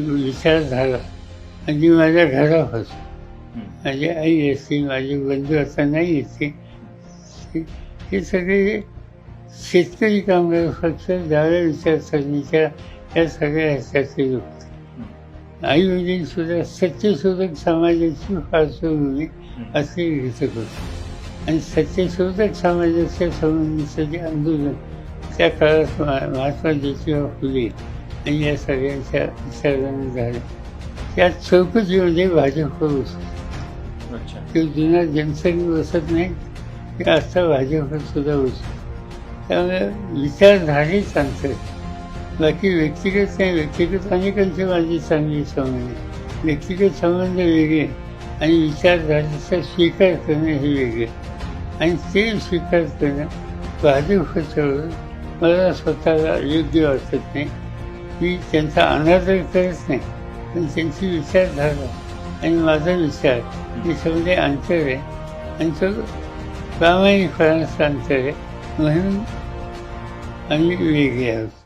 विचारधारा आणि जी माझ्या घरापासून हं. माझी आई असते माझी बंधू आता नाही येते. हे सगळे शेतकरी कामगार पक्ष डाव्या विचारसरणीच्या या सगळ्या ह्याच्यातले लोक. आई वडील सुद्धा सत्यशोधक समाजाची पार्श्वभूमी असे लिहित होते. आणि सत्यशोधक समाजाच्या संबंधीचं जे आंदोलन त्या काळात महात्मा ज्योतिबा फुले आणि या सगळ्यांच्या विचाराने झालं. त्या चौकशीमध्ये भाजपवर बसतो अच्छा. तो जुना जनसंघ बसत नाही ते आता भाजपवर सुद्धा बसतो त्यामुळे विचारधारेच आहे. बाकी व्यक्तिगत नाही व्यक्तिगत अनेकांचे माझे चांगले संबंध. व्यक्तिगत संबंध वेगळे आणि विचारधारेचा स्वीकार करणं हे वेगळे. आणि ते स्वीकार करणं भाजपचं मला स्वतःला योग्य वाटत नाही. मी त्यांचा अनादर करत नाही. पण त्यांची विचारधारा आणि माझा विचार याच्यामध्ये अंतर आहे. आणि तो प्रामाणिकपणाचं अंतर आहे म्हणून आम्ही वेगळे आहोत.